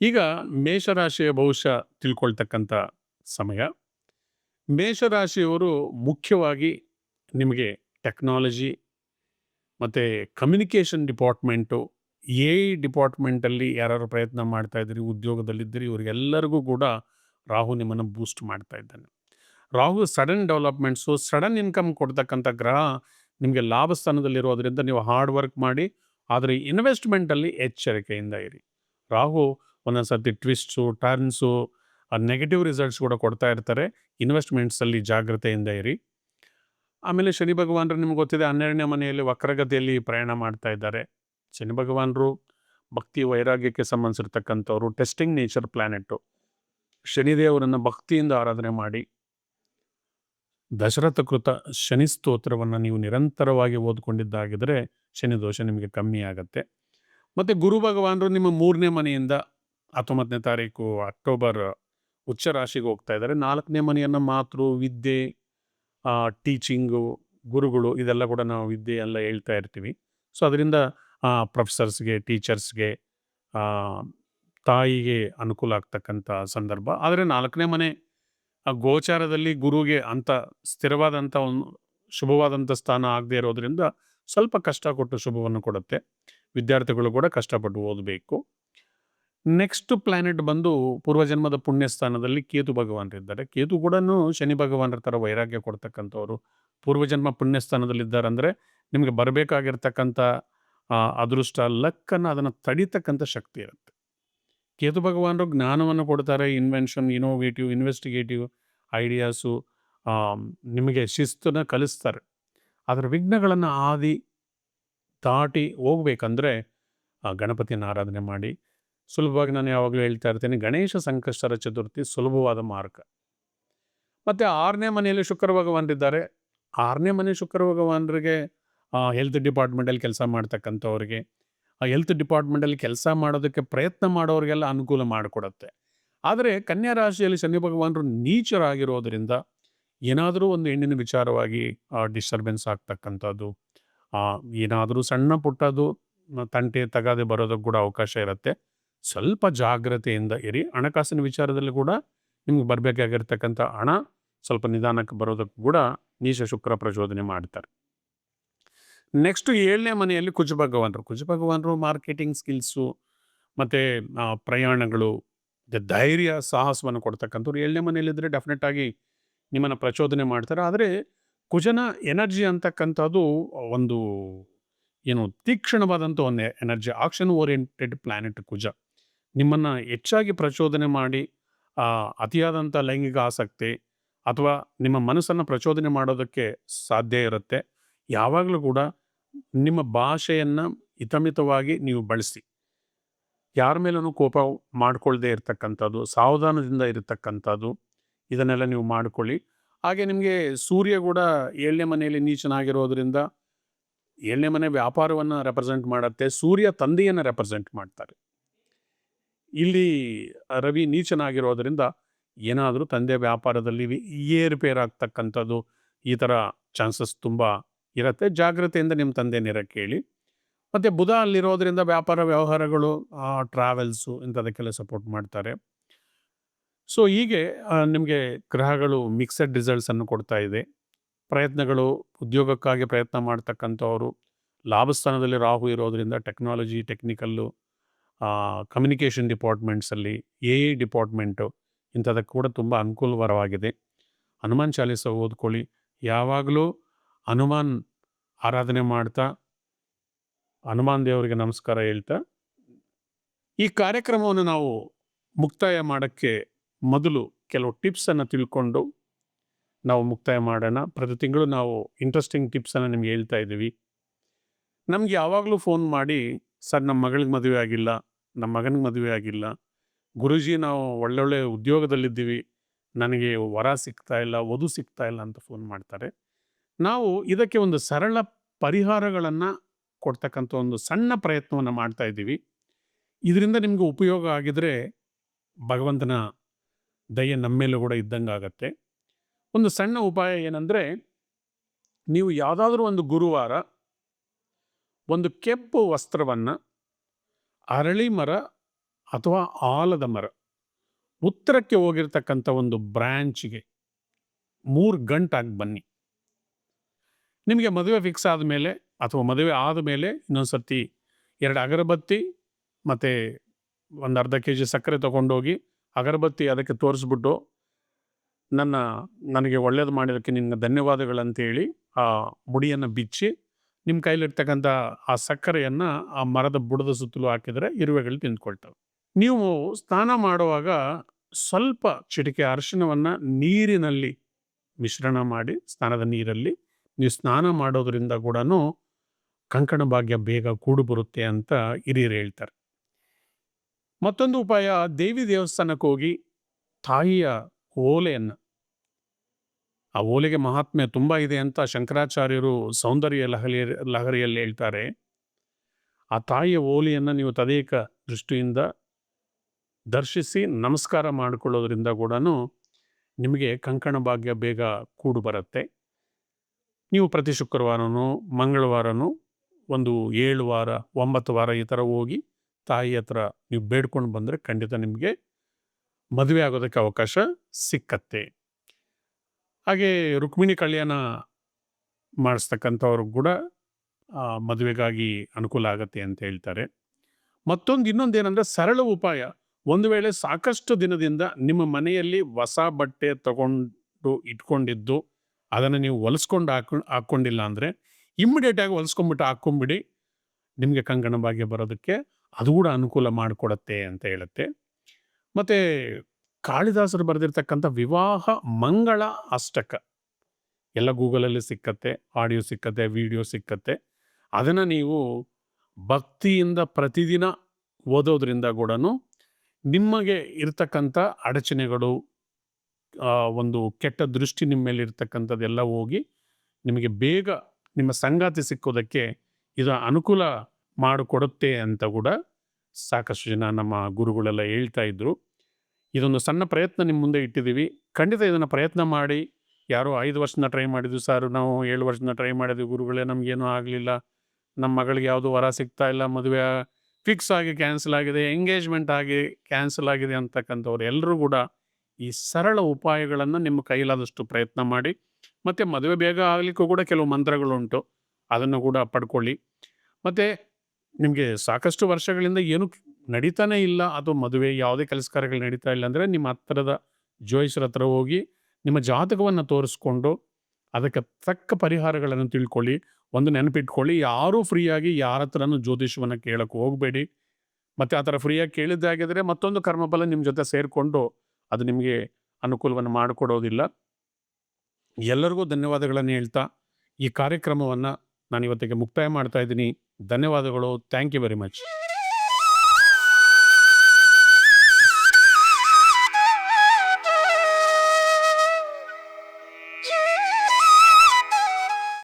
ಈಗ ಮೇಷರಾಶಿಯ ಭವಿಷ್ಯ ತಿಳ್ಕೊಳ್ತಕ್ಕಂಥ ಸಮಯ. ಮೇಷರಾಶಿಯವರು ಮುಖ್ಯವಾಗಿ ನಿಮಗೆ ಟೆಕ್ನಾಲಜಿ ಮತ್ತು ಕಮ್ಯುನಿಕೇಷನ್ ಡಿಪಾರ್ಟ್ಮೆಂಟು, ಎ ಡಿಪಾರ್ಟ್ಮೆಂಟಲ್ಲಿ ಯಾರು ಪ್ರಯತ್ನ ಮಾಡ್ತಾ ಇದ್ದೀರಿ, ಉದ್ಯೋಗದಲ್ಲಿದ್ದೀರಿ, ಇವರಿಗೆಲ್ಲರಿಗೂ ಕೂಡ ರಾಹು ನಿಮ್ಮನ್ನು ಬೂಸ್ಟ್ ಮಾಡ್ತಾ ಇದ್ದಾನೆ. Rahu sudden developments sudden income ಕೊಡ್ತಕ್ಕಂಥ ಗ್ರಹ ನಿಮಗೆ ಲಾಭ ಸ್ಥಾನದಲ್ಲಿರೋದ್ರಿಂದ ನೀವು ಹಾರ್ಡ್ ವರ್ಕ್ ಮಾಡಿ, ಆದರೆ ಇನ್ವೆಸ್ಟ್ಮೆಂಟಲ್ಲಿ ಎಚ್ಚರಿಕೆಯಿಂದ ಇರಿ. ರಾಹು ಒಂದೊಂದು ಸರ್ತಿ ಟ್ವಿಸ್ಟ್ಸು, ಟರ್ನ್ಸು ನೆಗೆಟಿವ್ ರಿಸಲ್ಟ್ಸ್ ಕೂಡ ಕೊಡ್ತಾ ಇರ್ತಾರೆ. ಇನ್ವೆಸ್ಟ್ಮೆಂಟ್ಸಲ್ಲಿ ಜಾಗ್ರತೆಯಿಂದ ಇರಿ. ಆಮೇಲೆ ಶನಿ ಭಗವಾನರು ನಿಮ್ಗೆ ಗೊತ್ತಿದೆ, ಹನ್ನೆರಡನೇ ಮನೆಯಲ್ಲಿ ವಕ್ರಗತಿಯಲ್ಲಿ ಪ್ರಯಾಣ ಮಾಡ್ತಾ ಇದ್ದಾರೆ. ಶನಿ ಭಗವಾನರು ಭಕ್ತಿ ವೈರಾಗ್ಯಕ್ಕೆ ಸಂಬಂಧಿಸಿರ್ತಕ್ಕಂಥವ್ರು ಟೆಸ್ಟಿಂಗ್ ನೇಚರ್ ಪ್ಲ್ಯಾನೆಟ್ಟು ಶನಿದೇವರನ್ನು ಭಕ್ತಿಯಿಂದ ಆರಾಧನೆ ಮಾಡಿ. ದಶರಥ ಕೃತ ಶನಿ ಸ್ತೋತ್ರವನ್ನು ನೀವು ನಿರಂತರವಾಗಿ ಓದ್ಕೊಂಡಿದ್ದಾಗಿದ್ದರೆ ಶನಿ ದೋಷ ನಿಮಗೆ ಕಮ್ಮಿ ಆಗುತ್ತೆ. ಮತ್ತು ಗುರು ಭಗವಾನರು ನಿಮ್ಮ ಮೂರನೇ ಮನೆಯಿಂದ ಹತ್ತೊಂಬತ್ತನೇ ತಾರೀಕು, ಅಕ್ಟೋಬರ್ ಉಚ್ಚ ರಾಶಿಗೆ ಹೋಗ್ತಾ ಇದ್ದಾರೆ. ನಾಲ್ಕನೇ ಮನೆಯನ್ನು ಮಾತೃ, ವಿದ್ಯೆ ಟೀಚಿಂಗು ಗುರುಗಳು ಇದೆಲ್ಲ ಕೂಡ ನಾವು ವಿದ್ಯೆ ಎಲ್ಲ ಹೇಳ್ತಾ ಇರ್ತೀವಿ. ಸೊ ಅದರಿಂದ ಪ್ರೊಫೆಸರ್ಸ್ಗೆ ಟೀಚರ್ಸ್ಗೆ ತಾಯಿಗೆ ಅನುಕೂಲ ಆಗ್ತಕ್ಕಂಥ ಸಂದರ್ಭ. ಆದರೆ ನಾಲ್ಕನೇ ಮನೆ ಗೋಚಾರದಲ್ಲಿ ಗುರುಗೆ ಅಂತ ಸ್ಥಿರವಾದಂಥ ಒಂದು ಶುಭವಾದಂಥ ಸ್ಥಾನ ಆಗದೆ ಇರೋದ್ರಿಂದ ಸ್ವಲ್ಪ ಕಷ್ಟ ಕೊಟ್ಟು ಶುಭವನ್ನು ಕೊಡುತ್ತೆ. ವಿದ್ಯಾರ್ಥಿಗಳು ಕೂಡ ಕಷ್ಟಪಟ್ಟು ಓದಬೇಕು. ನೆಕ್ಸ್ಟ್ ಪ್ಲಾನೆಟ್ ಬಂದು ಪೂರ್ವಜನ್ಮದ ಪುಣ್ಯ ಸ್ಥಾನದಲ್ಲಿ ಕೇತು ಇದ್ದಾರೆ. ಕೇತು ಕೂಡ ಶನಿ ಭಗವಾನರ ಥರ ವೈರಾಗ್ಯ ಕೊಡ್ತಕ್ಕಂಥವ್ರು. ಪೂರ್ವಜನ್ಮ ಪುಣ್ಯ ಸ್ಥಾನದಲ್ಲಿದ್ದಾರೆ ಅಂದರೆ ನಿಮಗೆ ಬರಬೇಕಾಗಿರ್ತಕ್ಕಂಥ ಅದೃಷ್ಟ, ಲಕ್ಕನ್ನು ಅದನ್ನು ತಡಿತಕ್ಕಂಥ ಶಕ್ತಿ ಇರುತ್ತೆ. ಕೇತು ಭಗವಾನರು ಜ್ಞಾನವನ್ನು ಕೊಡ್ತಾರೆ ಇನ್ವೆನ್ಷನ್ ಇನೋವೇಟಿವ್ ಇನ್ವೆಸ್ಟಿಗೇಟಿವ್ ಐಡಿಯಾಸು ನಿಮಗೆ ಶಿಸ್ತನ್ನು ಕಲಿಸ್ತಾರೆ. ಅದರ ವಿಘ್ನಗಳನ್ನು ಆದಿ, ದಾಟಿ ಹೋಗ್ಬೇಕಂದ್ರೆ ಗಣಪತಿಯನ್ನು ಆರಾಧನೆ ಮಾಡಿ ಸುಲಭವಾಗಿ ನಾನು ಯಾವಾಗಲೂ ಹೇಳ್ತಾ ಇರ್ತೇನೆ, ಗಣೇಶ ಸಂಕಷ್ಟರ ಚತುರ್ಥಿ ಸುಲಭವಾದ ಮಾರ್ಗ. ಮತ್ತು ಆರನೇ ಮನೆಯಲ್ಲಿ ಶುಕ್ರ ಭಗವಾನರಿದ್ದಾರೆ ಆರನೇ ಮನೆ ಶುಕ್ರ ಭಗವಾನರಿಗೆ ಹೆಲ್ತ್ ಡಿಪಾರ್ಟ್ಮೆಂಟಲ್ಲಿ ಕೆಲಸ ಮಾಡ್ತಕ್ಕಂಥವ್ರಿಗೆ, ಆ ಹೆಲ್ತ್ ಡಿಪಾರ್ಟ್ಮೆಂಟಲ್ಲಿ ಕೆಲಸ ಮಾಡೋದಕ್ಕೆ ಪ್ರಯತ್ನ ಮಾಡೋರಿಗೆಲ್ಲ ಅನುಕೂಲ ಮಾಡಿಕೊಡುತ್ತೆ. ಆದರೆ ಕನ್ಯಾ ರಾಶಿಯಲ್ಲಿ ಶನಿ ಭಗವಾನರು ನೀಚರಾಗಿರೋದರಿಂದ ಏನಾದರೂ ಒಂದು ಹೆಣ್ಣಿನ ವಿಚಾರವಾಗಿ ಡಿಸ್ಟರ್ಬೆನ್ಸ್ ಆಗ್ತಕ್ಕಂಥದ್ದು ಏನಾದರೂ ಸಣ್ಣ ಪುಟ್ಟದು ತಂಟೆ ತಗಾದೆ ಬರೋದಕ್ಕೆ ಕೂಡ ಅವಕಾಶ ಇರುತ್ತೆ. ಸ್ವಲ್ಪ ಜಾಗ್ರತೆಯಿಂದ ಇರಿ. ಹಣಕಾಸಿನ ವಿಚಾರದಲ್ಲಿ ಕೂಡ ನಿಮ್ಗೆ ಬರಬೇಕಾಗಿರ್ತಕ್ಕಂಥ ಹಣ ಸ್ವಲ್ಪ ನಿಧಾನಕ್ಕೆ ಬರೋದಕ್ಕೆ ಕೂಡ ನೀಚ ಶುಕ್ರ ಪ್ರಚೋದನೆ ಮಾಡ್ತಾರೆ. ನೆಕ್ಸ್ಟ್ ಏಳನೇ ಮನೆಯಲ್ಲಿ ಕುಜ ಭಗವಾನರು. ಕುಜ ಭಗವಾನರು ಮಾರ್ಕೆಟಿಂಗ್ ಸ್ಕಿಲ್ಸು ಮತ್ತು ಪ್ರಯಾಣಗಳು ಧೈರ್ಯ, ಸಾಹಸವನ್ನು ಕೊಡ್ತಕ್ಕಂಥವ್ರು. ಏಳನೇ ಮನೆಯಲ್ಲಿದ್ದರೆ ಡೆಫಿನೆಟ್ ಆಗಿ ನಿಮ್ಮನ್ನು ಪ್ರಚೋದನೆ ಮಾಡ್ತಾರೆ. ಆದರೆ ಕುಜನ ಎನರ್ಜಿ ಅಂತಕ್ಕಂಥದ್ದು ಒಂದು, ಏನು ತೀಕ್ಷ್ಣವಾದಂಥ ಒಂದು energy action oriented planet Kuja. ನಿಮ್ಮನ್ನು ಹೆಚ್ಚಾಗಿ ಪ್ರಚೋದನೆ ಮಾಡಿ ಅತಿಯಾದಂಥ ಲೈಂಗಿಕ ಆಸಕ್ತಿ ಅಥವಾ ನಿಮ್ಮ ಮನಸ್ಸನ್ನು ಪ್ರಚೋದನೆ ಮಾಡೋದಕ್ಕೆ ಸಾಧ್ಯ ಇರುತ್ತೆ. ಯಾವಾಗಲೂ ಕೂಡ ನಿಮ್ಮ ಭಾಷೆಯನ್ನು ಹಿತಮಿತವಾಗಿ ನೀವು ಬಳಸಿ. ಯಾರ ಮೇಲೂ ಕೋಪ ಮಾಡಿಕೊಳ್ಳದೆ ಇರತಕ್ಕಂಥದ್ದು, ಸಾವಧಾನದಿಂದ ಇರತಕ್ಕಂಥದ್ದು, ಇದನ್ನೆಲ್ಲ ನೀವು ಮಾಡಿಕೊಳ್ಳಿ. ಹಾಗೆ ನಿಮಗೆ ಸೂರ್ಯ ಕೂಡ ಏಳನೇ ಮನೆಯಲ್ಲಿ ನೀಚನಾಗಿರೋದ್ರಿಂದ ಏಳನೇ ಮನೆ ವ್ಯಾಪಾರವನ್ನು ರೆಪ್ರೆಸೆಂಟ್ ಮಾಡುತ್ತೆ, ಸೂರ್ಯ ತಂದೆಯನ್ನು ರೆಪ್ರೆಸೆಂಟ್ ಮಾಡ್ತಾರೆ. ಇಲ್ಲಿ ರವಿ ನೀಚನಾಗಿರೋದರಿಂದ ಏನಾದರೂ ತಂದೆ ವ್ಯಾಪಾರದಲ್ಲಿ ಏರುಪೇರಾಗ್ತಕ್ಕಂಥದ್ದು ಈ ಥರ ಚಾನ್ಸಸ್ ತುಂಬ ಇರುತ್ತೆ. ಜಾಗ್ರತೆಯಿಂದ ನಿಮ್ಮ ತಂದೆ ನೇರ ಕೇಳಿ. ಮತ್ತು ಬುಧ ಅಲ್ಲಿರೋದ್ರಿಂದ ವ್ಯಾಪಾರ ವ್ಯವಹಾರಗಳು ಟ್ರಾವೆಲ್ಸು ಇಂಥದಕ್ಕೆಲ್ಲ ಸಪೋರ್ಟ್ ಮಾಡ್ತಾರೆ. ಸೊ ಹೀಗೆ ನಿಮಗೆ ಗ್ರಹಗಳು ಮಿಕ್ಸಡ್ ರಿಸಲ್ಟ್ಸನ್ನು ಕೊಡ್ತಾ ಇದೆ. ಪ್ರಯತ್ನಗಳು, ಉದ್ಯೋಗಕ್ಕಾಗಿ ಪ್ರಯತ್ನ ಮಾಡ್ತಕ್ಕಂಥವ್ರು, ಲಾಭಸ್ಥಾನದಲ್ಲಿ ರಾಹು ಇರೋದರಿಂದ ಟೆಕ್ನಾಲಜಿ ಟೆಕ್ನಿಕಲ್ಲು ಕಮ್ಯುನಿಕೇಷನ್ ಡಿಪಾರ್ಟ್ಮೆಂಟ್ಸಲ್ಲಿ ಎ ಐ ಡಿಪಾರ್ಟ್ಮೆಂಟು ಇಂಥದಕ್ಕೆ ಕೂಡ ತುಂಬ ಅನುಕೂಲಕರವಾಗಿದೆ. ಹನುಮಾನ್ ಚಾಲೀಸ ಓದ್ಕೊಳ್ಳಿ. ಯಾವಾಗಲೂ ಹನುಮಾನ್ ಆರಾಧನೆ ಮಾಡ್ತಾ, ಹನುಮಾನ್ ದೇವರಿಗೆ ನಮಸ್ಕಾರ ಹೇಳ್ತಾ, ಈ ಕಾರ್ಯಕ್ರಮವನ್ನು ನಾವು ಮುಕ್ತಾಯ ಮಾಡೋಕ್ಕೆ ಮೊದಲು ಕೆಲವು ಟಿಪ್ಸನ್ನು ತಿಳ್ಕೊಂಡು ನಾವು ಮುಕ್ತಾಯ ಮಾಡೋಣ. ಪ್ರತಿ ತಿಂಗಳು ನಾವು ಇಂಟ್ರೆಸ್ಟಿಂಗ್ ಟಿಪ್ಸನ್ನು ನಿಮ್ಗೆ ಹೇಳ್ತಾ ಇದ್ದೀವಿ. ನಮಗೆ ಯಾವಾಗಲೂ ಫೋನ್ ಮಾಡಿ, ಸರ್ ನಮ್ಮ ಮಗಳಿಗೆ ಮದುವೆ ಆಗಿಲ್ಲ. ನಮ್ಮ ಮಗನಿಗೆ ಮದುವೆ ಆಗಿಲ್ಲ. ಗುರುಜಿ ನಾವು ಒಳ್ಳೊಳ್ಳೆ ಉದ್ಯೋಗದಲ್ಲಿದ್ದೀವಿ. ನನಗೆ ವರ ಸಿಗ್ತಾ ಇಲ್ಲ, ವಧು ಸಿಗ್ತಾ ಇಲ್ಲ ಅಂತ ಫೋನ್ ಮಾಡ್ತಾರೆ. ನಾವು ಇದಕ್ಕೆ ಒಂದು ಸರಳ ಪರಿಹಾರಗಳನ್ನು ಕೊಡ್ತಕ್ಕಂಥ ಒಂದು ಸಣ್ಣ ಪ್ರಯತ್ನವನ್ನು ಮಾಡ್ತಾ ಇದ್ದೀವಿ. ಇದರಿಂದ ನಿಮಗೆ ಉಪಯೋಗ ಆಗಿದ್ರೆ ಭಗವಂತನ ದಯೆ ನಮ್ಮೇಲೂ ಕೂಡ ಇದ್ದಂಗೆ ಆಗತ್ತೆ. ಒಂದು ಸಣ್ಣ ಉಪಾಯ ಏನಂದರೆ, ನೀವು ಯಾವುದಾದ್ರೂ ಒಂದು ಗುರುವಾರ ಒಂದು ಕೆಂಪು ವಸ್ತ್ರವನ್ನು ಅರಳಿ ಮರ ಅಥವಾ ಆಲದ ಮರ. ಉತ್ತರಕ್ಕೆ ಹೋಗಿರ್ತಕ್ಕಂಥ ಒಂದು ಬ್ರ್ಯಾಂಚ್ಗೆ ಮೂರು ಗಂಟಾಗಿ ಬನ್ನಿ. ನಿಮಗೆ ಮದುವೆ ಫಿಕ್ಸ್ ಆದಮೇಲೆ ಅಥವಾ ಮದುವೆ ಆದಮೇಲೆ ಇನ್ನೊಂದು ಸರ್ತಿ ಎರಡು ಅಗರಬತ್ತಿ ಮತ್ತು ಒಂದು ಅರ್ಧ ಕೆ ಜಿ ಸಕ್ಕರೆ ತೊಗೊಂಡೋಗಿ ಅಗರಬತ್ತಿ ಅದಕ್ಕೆ ತೋರಿಸ್ಬಿಟ್ಟು ನನ್ನ, ನನಗೆ ಒಳ್ಳೇದು ಮಾಡಿದ್ದಕ್ಕೆ ನಿನ್ನ ಧನ್ಯವಾದಗಳಂತೇಳಿ ಆ ಮುಡಿಯನ್ನು ಬಿಚ್ಚಿ ನಿಮ್ಮ ಕೈಲಿರ್ತಕ್ಕಂಥ ಆ ಸಕ್ಕರೆಯನ್ನು ಆ ಮರದ ಬುಡದ ಸುತ್ತಲೂ ಹಾಕಿದರೆ ಇರುವೆಗಳು ತಿಂದ್ಕೊಳ್ತವೆ. ನೀವು ಸ್ನಾನ ಮಾಡುವಾಗ ಸ್ವಲ್ಪ ಚಿಟಿಕೆ ಅರಿಶಿನವನ್ನು ನೀರಿನಲ್ಲಿ ಮಿಶ್ರಣ ಮಾಡಿ, ಸ್ನಾನದ ನೀರಲ್ಲಿ ನೀವು ಸ್ನಾನ ಮಾಡೋದ್ರಿಂದ ಕೂಡ ಕಂಕಣ ಭಾಗ್ಯ ಬೇಗ ಕೂಡು ಬರುತ್ತೆ ಅಂತ ಹಿರಿಯರು ಹೇಳ್ತಾರೆ. ಮತ್ತೊಂದು ಉಪಾಯ, ದೇವಿ ದೇವಸ್ಥಾನಕ್ಕೆ ಹೋಗಿ ತಾಯಿಯ ಓಲೆಯನ್ನು ಆ ಓಲೆಗೆ ಮಹಾತ್ಮೆ ತುಂಬ ಇದೆ ಅಂತ ಶಂಕರಾಚಾರ್ಯರು ಸೌಂದರ್ಯ ಲಹರಿ, ಲಹರಿಯಲ್ಲಿ ಹೇಳ್ತಾರೆ. ಆ ತಾಯಿಯ ಓಲಿಯನ್ನು ನೀವು ತದೇಕ ದೃಷ್ಟಿಯಿಂದ ದರ್ಶಿಸಿ ನಮಸ್ಕಾರ ಮಾಡಿಕೊಳ್ಳೋದ್ರಿಂದ ಕೂಡ ನಿಮಗೆ ಕಂಕಣ ಭಾಗ್ಯ ಬೇಗ ಕೂಡು ಬರುತ್ತೆ. ನೀವು ಪ್ರತಿ ಶುಕ್ರವಾರನೂ, ಮಂಗಳವಾರನೂ ಒಂದು ಏಳು ವಾರ, ಒಂಬತ್ತು ವಾರ ಈ ಥರ ಹೋಗಿ ತಾಯಿ ಹತ್ರ ನೀವು ಬೇಡ್ಕೊಂಡು ಬಂದರೆ ಖಂಡಿತ ನಿಮಗೆ ಮದುವೆ ಆಗೋದಕ್ಕೆ ಅವಕಾಶ ಸಿಕ್ಕತ್ತೆ. ಹಾಗೆ ರುಕ್ಮಿಣಿ ಕಲ್ಯಾಣ ಮಾಡಿಸ್ತಕ್ಕಂಥವ್ರು ಕೂಡ ಮದುವೆಗಾಗಿ ಅನುಕೂಲ ಆಗತ್ತೆ ಅಂತ ಹೇಳ್ತಾರೆ. ಮತ್ತೊಂದು ಇನ್ನೊಂದು ಏನಂದರೆ ಸರಳ ಉಪಾಯ. ಒಂದು ವೇಳೆ ಸಾಕಷ್ಟು ದಿನದಿಂದ ನಿಮ್ಮ ಮನೆಯಲ್ಲಿ ಹೊಸ ಬಟ್ಟೆ ತಗೊಂಡು ಇಟ್ಕೊಂಡಿದ್ದು, ಅದನ್ನು ನೀವು ಹೊಲಿಸ್ಕೊಂಡು ಹಾಕೊಂಡು ಹಾಕ್ಕೊಂಡಿಲ್ಲ ಅಂದರೆ ಇಮ್ಮಿಡಿಯೇಟಾಗಿ ಹೊಲಿಸ್ಕೊಂಡ್ಬಿಟ್ಟು ಹಾಕ್ಕೊಂಬಿಡಿ ನಿಮಗೆ ಕಂಕಣ ಭಾಗ್ಯ ಬರೋದಕ್ಕೆ ಅದು ಕೂಡ ಅನುಕೂಲ ಮಾಡಿಕೊಡತ್ತೆ ಅಂತ ಹೇಳುತ್ತೆ. ಮತ್ತು ಕಾಳಿದಾಸರು ಬರೆದಿರ್ತಕ್ಕಂಥ ವಿವಾಹ ಮಂಗಳ ಅಷ್ಟಕ. ಎಲ್ಲ ಗೂಗಲಲ್ಲಿ ಸಿಕ್ಕತ್ತೆ, ಆಡಿಯೋ ಸಿಕ್ಕತ್ತೆ, ವಿಡಿಯೋ ಸಿಕ್ಕತ್ತೆ. ಅದನ್ನು ನೀವು ಭಕ್ತಿಯಿಂದ ಪ್ರತಿದಿನ ಓದೋದ್ರಿಂದ ಕೂಡ ನಿಮಗೆ ಇರ್ತಕ್ಕಂಥ ಅಡಚಣೆಗಳು ಒಂದು ಕೆಟ್ಟ ದೃಷ್ಟಿ ನಿಮ್ಮ ಮೇಲೆ ಇರ್ತಕ್ಕಂಥದ್ದೆಲ್ಲ ಹೋಗಿ ನಿಮಗೆ ಬೇಗ ನಿಮ್ಮ ಸಂಗಾತಿ ಸಿಕ್ಕೋದಕ್ಕೆ ಇದು ಅನುಕೂಲ ಮಾಡಿಕೊಡುತ್ತೆ ಅಂತ ಕೂಡ ಸಾಕಷ್ಟು ಜನ ನಮ್ಮ ಗುರುಗಳೆಲ್ಲ ಹೇಳ್ತಾ ಇದ್ರು. ಇದೊಂದು ಸಣ್ಣ ಪ್ರಯತ್ನ ನಿಮ್ಮ ಮುಂದೆ ಇಟ್ಟಿದ್ದೀವಿ. ಖಂಡಿತ ಇದನ್ನು ಪ್ರಯತ್ನ ಮಾಡಿ. ಯಾರೋ ಐದು ವರ್ಷದಿಂದ ಟ್ರೈ ಮಾಡಿದ್ವಿ ಸರ್, ನಾವು ಏಳು ವರ್ಷದಿಂದ ಟ್ರೈ ಮಾಡಿದ್ವಿ, ಗುರುಗಳೇ ನಮಗೇನೂ ಆಗಲಿಲ್ಲ. ನಮ್ಮ ಮಗಳಿಗೆ ಯಾವುದು ವರ ಸಿಗ್ತಾ ಇಲ್ಲ, ಮದುವೆ ಫಿಕ್ಸ್ ಆಗಿ ಕ್ಯಾನ್ಸಲ್ ಆಗಿದೆ ಎಂಗೇಜ್ಮೆಂಟ್ ಆಗಿ ಕ್ಯಾನ್ಸಲ್ ಆಗಿದೆ ಅಂತಕ್ಕಂಥವ್ರು ಎಲ್ಲರೂ ಕೂಡ ಈ ಸರಳ ಉಪಾಯಗಳನ್ನು ನಿಮ್ಮ ಕೈಲಾದಷ್ಟು ಪ್ರಯತ್ನ ಮಾಡಿ. ಮತ್ತು ಮದುವೆ ಬೇಗ ಆಗಲಿಕ್ಕೂ ಕೂಡ ಕೆಲವು ಮಂತ್ರಗಳುಂಟು, ಅದನ್ನು ಕೂಡ ಪಡ್ಕೊಳ್ಳಿ. ಮತ್ತು ನಿಮಗೆ ಸಾಕಷ್ಟು ವರ್ಷಗಳಿಂದ ಏನು ನಡೀತಾನೆ ಇಲ್ಲ ಅದು ಮದುವೆ ಯಾವುದೇ ಕೆಲಸ ಕಾರ್ಯಗಳು ನಡೀತಾ ಇಲ್ಲ ಅಂದರೆ ನಿಮ್ಮ ಹತ್ತಿರದ ಜೋಯಿಸರ ಹತ್ರ ಹೋಗಿ ನಿಮ್ಮ ಜಾತಕವನ್ನು ತೋರಿಸ್ಕೊಂಡು ಅದಕ್ಕೆ ತಕ್ಕ ಪರಿಹಾರಗಳನ್ನು ತಿಳ್ಕೊಳ್ಳಿ, ಒಂದು ನೆನಪಿಟ್ಕೊಳ್ಳಿ, ಯಾರೂ ಫ್ರೀಯಾಗಿ ಯಾರ ಹತ್ರನೂ ಜ್ಯೋತಿಷವನ್ನು ಕೇಳೋಕ್ಕೆ ಹೋಗಬೇಡಿ. ಮತ್ತು ಆ ಥರ ಫ್ರೀಯಾಗಿ ಕೇಳಿದ್ದಾಗಿದ್ದರೆ ಮತ್ತೊಂದು ಕರ್ಮಫಲ ನಿಮ್ಮ ಜೊತೆ ಸೇರಿಕೊಂಡು ಅದು ನಿಮಗೆ ಅನುಕೂಲವನ್ನು ಮಾಡಿಕೊಡೋದಿಲ್ಲ. ಎಲ್ಲರಿಗೂ ಧನ್ಯವಾದಗಳನ್ನು ಹೇಳ್ತಾ, ಈ ಕಾರ್ಯಕ್ರಮವನ್ನು ನಾನು ಇವತ್ತಿಗೆ ಮುಕ್ತಾಯ ಮಾಡ್ತಾ ಇದ್ದೀನಿ. ಧನ್ಯವಾದಗಳು. Thank you very much.